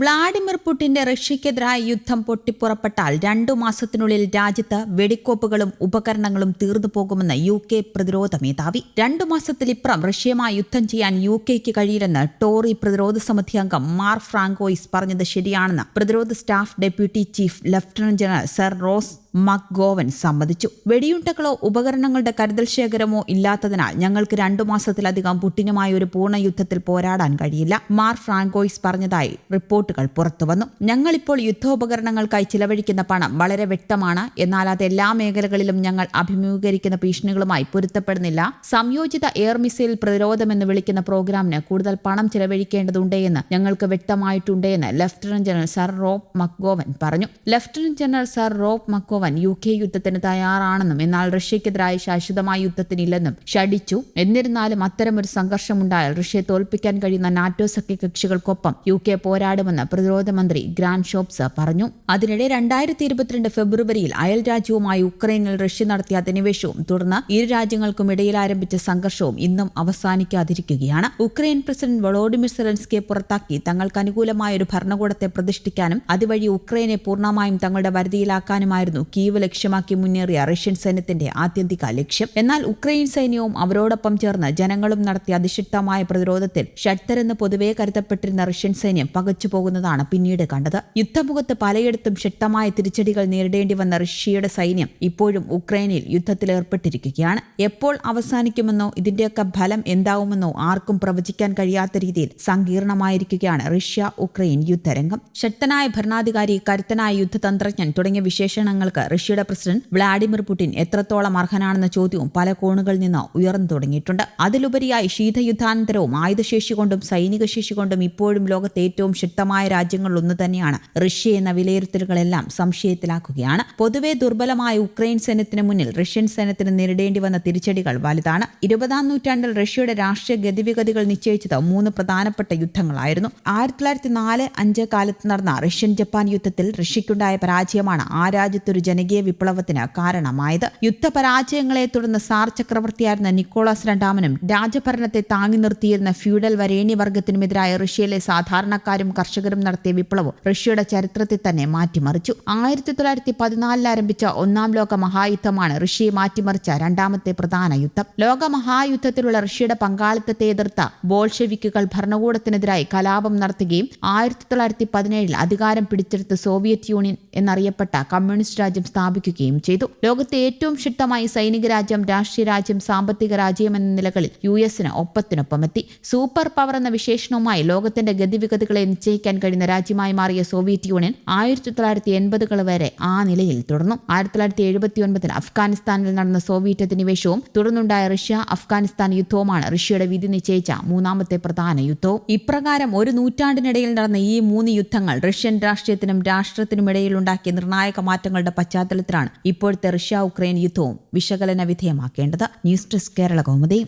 Vladimir പുടിന്റെ റഷ്യക്കെതിരായ യുദ്ധം പൊട്ടിപ്പുറപ്പെട്ടാൽ രണ്ടു മാസത്തിനുള്ളിൽ രാജ്യത്ത് വെടിക്കോപ്പുകളും ഉപകരണങ്ങളും തീർന്നു പോകുമെന്ന് യു കെ പ്രതിരോധ മേധാവി. രണ്ടു മാസത്തിലിപ്പുറം റഷ്യയുമായി യുദ്ധം ചെയ്യാൻ യു കെക്ക് കഴിയില്ലെന്ന് ടോറി പ്രതിരോധ സമിതി അംഗം മാർ ഫ്രാങ്കോയിസ് പറഞ്ഞത് ശരിയാണെന്ന് പ്രതിരോധ staff deputy chief lieutenant general sir Ross McGowan സമ്മതിച്ചു. വെടിയുണ്ടകളോ ഉപകരണങ്ങളുടെ കരുതൽ ശേഖരമോ ഇല്ലാത്തതിനാൽ ഞങ്ങൾക്ക് രണ്ടു മാസത്തിലധികം പുട്ടിനുമായി ഒരു പൂർണ യുദ്ധത്തിൽ പോരാടാൻ കഴിയില്ല. മാർ ഫ്രാങ്കോയിസ് പറഞ്ഞതായി റിപ്പോർട്ടുകൾ പുറത്തുവന്നു. ഞങ്ങളിപ്പോൾ യുദ്ധോപകരണങ്ങൾക്കായി ചിലവഴിക്കുന്ന പണം വളരെ വ്യക്തമാണ്. എന്നാൽ അത് എല്ലാ മേഖലകളിലും ഞങ്ങൾ അഭിമുഖീകരിക്കുന്ന ഭീഷണികളുമായി പൊരുത്തപ്പെടുന്നില്ല. സംയോജിത എയർ മിസൈൽ പ്രതിരോധം എന്ന് വിളിക്കുന്ന പ്രോഗ്രാമിന് കൂടുതൽ പണം ചെലവഴിക്കേണ്ടതുണ്ടെന്ന് ഞങ്ങൾക്ക് വ്യക്തമായിട്ടുണ്ടെന്ന് lieutenant general sir Rob McGowan പറഞ്ഞു. Lieutenant general sir Rob McGowan U K യുദ്ധത്തിന് തയ്യാറാണെന്നും എന്നാൽ റഷ്യക്കെതിരായ ശാശ്വതമായ യുദ്ധത്തിനില്ലെന്നും ഷടിച്ചു എന്നിരുന്നാലും അത്തരമൊരു സംഘർഷമുണ്ടായാൽ റഷ്യയെ തോൽപ്പിക്കാൻ കഴിയുന്ന നാറ്റോ സഖ്യകക്ഷികൾക്കൊപ്പം യു കെ പോരാടുമെന്ന് പ്രതിരോധ മന്ത്രി ഗ്രാൻഡ് ഷോപ്സ് പറഞ്ഞു. അതിനിടെ രണ്ടായിരത്തി ഇരുപത്തിരണ്ട് ഫെബ്രുവരിയിൽ അയൽ രാജ്യവുമായി ഉക്രൈനിൽ റഷ്യ നടത്തിയ അധിനിവേശവും തുടർന്ന് ഇരു രാജ്യങ്ങൾക്കും ഇടയിൽ ആരംഭിച്ച സംഘർഷവും ഇന്നും അവസാനിക്കാതിരിക്കുകയാണ്. ഉക്രൈൻ പ്രസിഡന്റ് വളോഡിമിർ സെലൻസ്കിയെ പുറത്താക്കി തങ്ങൾക്ക് അനുകൂലമായ ഒരു ഭരണകൂടത്തെ പ്രതിഷ്ഠിക്കാനും അതുവഴി ഉക്രൈനെ പൂർണമായും തങ്ങളുടെ വരുതിയിലാക്കാനുമായിരുന്നു കീവ് ലക്ഷ്യമാക്കി മുന്നേറിയ റഷ്യൻ സൈന്യത്തിന്റെ ആത്യന്തിക ലക്ഷ്യം. എന്നാൽ ഉക്രൈൻ സൈന്യവും അവരോടൊപ്പം ചേർന്ന് ജനങ്ങളും നടത്തിയ അതിശക്തമായ പ്രതിരോധത്തിൽ ഷട്ടരെന്ന് പൊതുവെ കരുതപ്പെട്ടിരുന്ന റഷ്യൻ സൈന്യം പകച്ചുപോകുന്നതാണ് പിന്നീട് കണ്ടത്. യുദ്ധമുഖത്ത് പലയിടത്തും ശക്തമായ തിരിച്ചടികൾ നേരിടേണ്ടി വന്ന റഷ്യയുടെ സൈന്യം ഇപ്പോഴും ഉക്രൈനിൽ യുദ്ധത്തിലേർപ്പെട്ടിരിക്കുകയാണ് എപ്പോൾ അവസാനിക്കുമെന്നോ ഇതിന്റെയൊക്കെ ഫലം എന്താവുമെന്നോ ആർക്കും പ്രവചിക്കാൻ കഴിയാത്ത രീതിയിൽ സങ്കീർണമായിരിക്കുകയാണ് റഷ്യ ഉക്രൈൻ യുദ്ധരംഗം. ശക്തനായ ഭരണാധികാരി കരുത്തനായ യുദ്ധതന്ത്രജ്ഞൻ തുടങ്ങിയ വിശേഷണങ്ങൾക്ക് റഷ്യയുടെ പ്രസിഡന്റ് വ്ളാഡിമിർ പുടിൻ എത്രത്തോളം അർഹനാണെന്ന ചോദ്യവും പല കോണുകളിൽ നിന്ന് ഉയർന്നു തുടങ്ങിയിട്ടുണ്ട്. അതിലുപരിയായി ശീതയുദ്ധാനന്തരവും ആയുധശേഷി കൊണ്ടും സൈനിക ശേഷി കൊണ്ടും ഇപ്പോഴും ലോകത്തെ ഏറ്റവും ശക്തമായ രാജ്യങ്ങളിലൊന്നു തന്നെയാണ് റഷ്യ എന്ന വിലയിരുത്തലുകളെല്ലാം സംശയത്തിലാക്കുകയാണ്. പൊതുവെ ദുർബലമായ ഉക്രൈൻ സൈന്യത്തിന് മുന്നിൽ റഷ്യൻ സൈന്യത്തിന് നേരിടേണ്ടി വന്ന തിരിച്ചടികൾ വലുതാണ്. ഇരുപതാം നൂറ്റാണ്ടിൽ റഷ്യയുടെ രാഷ്ട്രീയ ഗതിവിഗതികൾ നിശ്ചയിച്ചത് മൂന്ന് പ്രധാനപ്പെട്ട യുദ്ധങ്ങളായിരുന്നു. ആയിരത്തി തൊള്ളായിരത്തി നാല് അഞ്ച് കാലത്ത് നടന്ന റഷ്യൻ ജപ്പാൻ യുദ്ധത്തിൽ റഷ്യയ്ക്കുണ്ടായ പരാജയമാണ് ആ രാജ്യത്തൊരു ജനകീയ വിപ്ലവത്തിന് കാരണമായത്. യുദ്ധപരാജയങ്ങളെ തുടർന്ന് സാർ ചക്രവർത്തിയായിരുന്ന നിക്കോളാസ് രണ്ടാമനും രാജഭരണത്തെ താങ്ങി നിർത്തിയിരുന്ന ഫ്യൂഡൽ വരേണി വർഗത്തിനുമെതിരായ റഷ്യയിലെ സാധാരണക്കാരും കർഷകരും നടത്തിയ വിപ്ലവം റഷ്യയുടെ ചരിത്രത്തെ തന്നെ മാറ്റിമറിച്ചു. ആയിരത്തി തൊള്ളായിരത്തി പതിനാലിൽ ആരംഭിച്ച ഒന്നാം ലോക മഹായുദ്ധമാണ് റഷ്യയെ മാറ്റിമറിച്ച രണ്ടാമത്തെ പ്രധാന യുദ്ധം. ലോക മഹായുദ്ധത്തിലുള്ള റഷ്യയുടെ പങ്കാളിത്തത്തെ എതിർത്ത ബോൾഷെവിക്കുകൾ ഭരണകൂടത്തിനെതിരായി കലാപം നടത്തുകയും ആയിരത്തി തൊള്ളായിരത്തി പതിനേഴിൽ അധികാരം പിടിച്ചെടുത്ത സോവിയറ്റ് യൂണിയൻ എന്നറിയപ്പെട്ട കമ്മ്യൂണിസ്റ്റ് രാജ്യം സ്ഥാപിക്കുകയും ചെയ്തു. ലോകത്തെ ഏറ്റവും ശക്തമായ സൈനിക രാജ്യം രാഷ്ട്രീയ രാജ്യം സാമ്പത്തിക രാജ്യം എന്ന നിലകളിൽ യു എസിന് ഒപ്പത്തിനൊപ്പമെത്തി. സൂപ്പർ പവർ എന്ന വിശേഷണവുമായി ലോകത്തിന്റെ ഗതിവിഗതികളെ നിശ്ചയിക്കാൻ കഴിയുന്ന രാജ്യമായി മാറിയ സോവിയറ്റ് യൂണിയൻ ആയിരത്തി തൊള്ളായിരത്തി എൺപതുകൾ വരെ ആ നിലയിൽ തുടർന്നു. ആയിരത്തി തൊള്ളായിരത്തി എഴുപത്തി ഒൻപതിൽ അഫ്ഗാനിസ്ഥാനിൽ നടന്ന സോവിയറ്റ് അധിനിവേശവും തുടർന്നുണ്ടായ റഷ്യ അഫ്ഗാനിസ്ഥാൻ യുദ്ധവുമാണ് റഷ്യയുടെ വിധി നിശ്ചയിച്ച മൂന്നാമത്തെ പ്രധാന യുദ്ധവും. ഇപ്രകാരം ഒരു നൂറ്റാണ്ടിനിടയിൽ നടന്ന ഈ മൂന്ന് യുദ്ധങ്ങൾ റഷ്യൻ രാഷ്ട്രീയത്തിനും രാഷ്ട്രത്തിനും ഇടയിൽ ഉണ്ടാക്കിയ നിർണായക മാറ്റങ്ങളുടെ പശ്ചാത്തലത്തിലാണ് ഇപ്പോഴത്തെ റഷ്യ ഉക്രൈൻ യുദ്ധവും വിശകലന വിധേയമാക്കേണ്ടത്. News desk Kerala Kaumudi.